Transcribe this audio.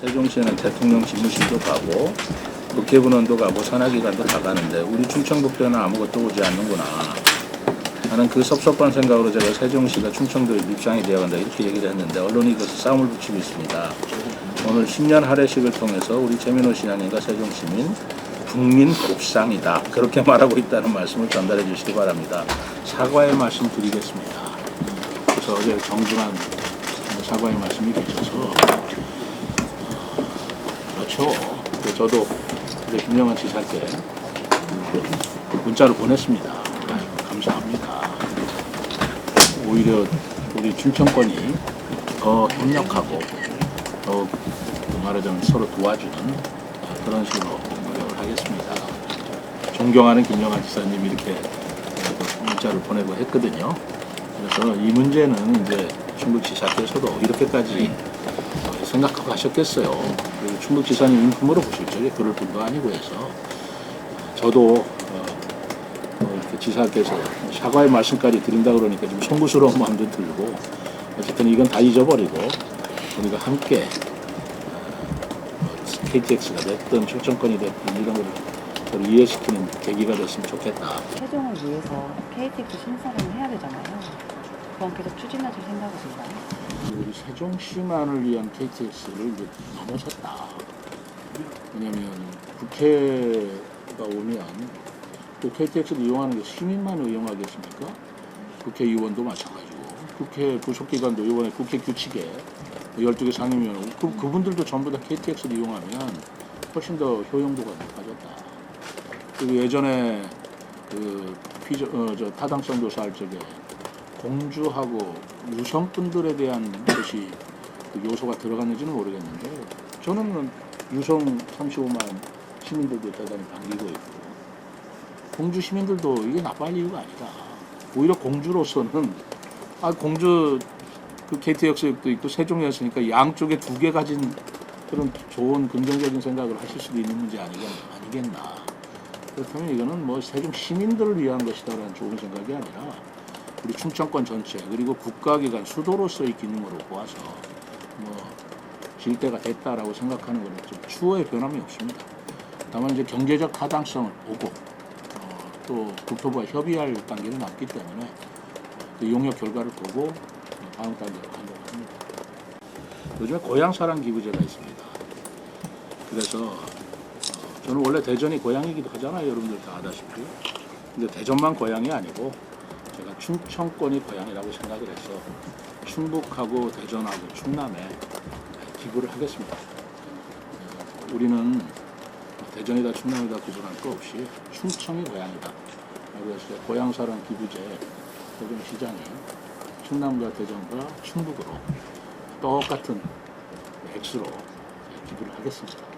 세종시에는 대통령 집무실도 가고 국회의원도 가고 산하기관도 다 가는데 우리 충청북도에는 아무것도 오지 않는구나 하는 그 섭섭한 생각으로 제가 세종시가 충청도에 입장이 되어간다 이렇게 얘기를 했는데 언론이 그것을 싸움을 붙이고 있습니다. 오늘 10년 할애식을 통해서 우리 최민호 시장님과 세종시민 국민 곱상이다 그렇게 말하고 있다는 말씀을 전달해 주시기 바랍니다. 사과의 말씀 드리겠습니다. 그래서 어제 정중한 사과의 말씀이 계셔서 그렇죠. 그 저도 김영환 지사께 문자를 보냈습니다. 감사합니다. 오히려 우리 충청권이 더 협력하고 더 말하자면 서로 도와주는 그런 식으로 노력을 하겠습니다. 존경하는 김영환 지사님 이렇게 문자를 보내고 했거든요. 그래서 이 문제는 이제 충북 지사께서도 이렇게까지 생각하고 하셨겠어요. 그리고 충북 지사님 인품으로 보실 적에 그럴 분도 아니고 해서 저도 어, 뭐 이렇게 지사께서 사과의 말씀까지 드린다 그러니까 좀 송구스러운 마음도 들고 어쨌든 이건 다 잊어버리고 우리가 함께 어, 뭐 KTX가 됐든 출정권이 됐든 이런 걸 이해시키는 계기가 됐으면 좋겠다. 최종을 위해서 KTX 신사를 해야 되잖아요. 그건 계속 추진하실 생각이신가요? 우리 세종시만을 위한 KTX를 이제 넘어섰다. 왜냐하면 국회가 오면 또 KTX를 이용하는 게 시민만 이용하겠습니까? 국회의원도 마찬가지고 국회 부속기관도 이번에 국회 규칙에 12개 상임위원 그, 그분들도 전부 다 KTX를 이용하면 훨씬 더 효용도가 높아졌다. 그리고 예전에 그 피저, 어, 저 타당성 조사할 적에 공주하고 유성분들에 대한 것이 그 요소가 들어갔는지는 모르겠는데 저는 유성 35만 시민들도 대단히 반기고 있고 공주 시민들도 이게 나빠할 이유가 아니다. 오히려 공주로서는 아 공주 그 KTX도 있고 세종이었으니까 양쪽에 두 개 가진 그런 좋은 긍정적인 생각을 하실 수도 있는 문제 아니겠, 아니겠나. 그렇다면 이거는 뭐 세종 시민들을 위한 것이다라는 좋은 생각이 아니라 우리 충청권 전체 그리고 국가기관 수도로서의 기능으로 보아서 뭐 질 때가 됐다라고 생각하는 것은 좀 추호의 변함이 없습니다. 다만 이제 경제적 타당성을 보고 어, 또 국토부와 협의할 단계는 남기 때문에 그 용역 결과를 보고 다음 단계로 간다고 합니다. 요즘에 고향사랑 기부제가 있습니다. 그래서 어, 저는 원래 대전이 고향이기도 하잖아요. 여러분들 다 아다시피. 근데 대전만 고향이 아니고 제가 충청권이 고향이라고 생각을 해서 충북하고 대전하고 충남에 기부를 하겠습니다. 어, 우리는 대전이다 충남이다 구분할 거 없이 충청이 고향이다. 그래서 고향사랑 기부제 대전시장이 충남과 대전과 충북으로 똑같은 액수로 기부를 하겠습니다.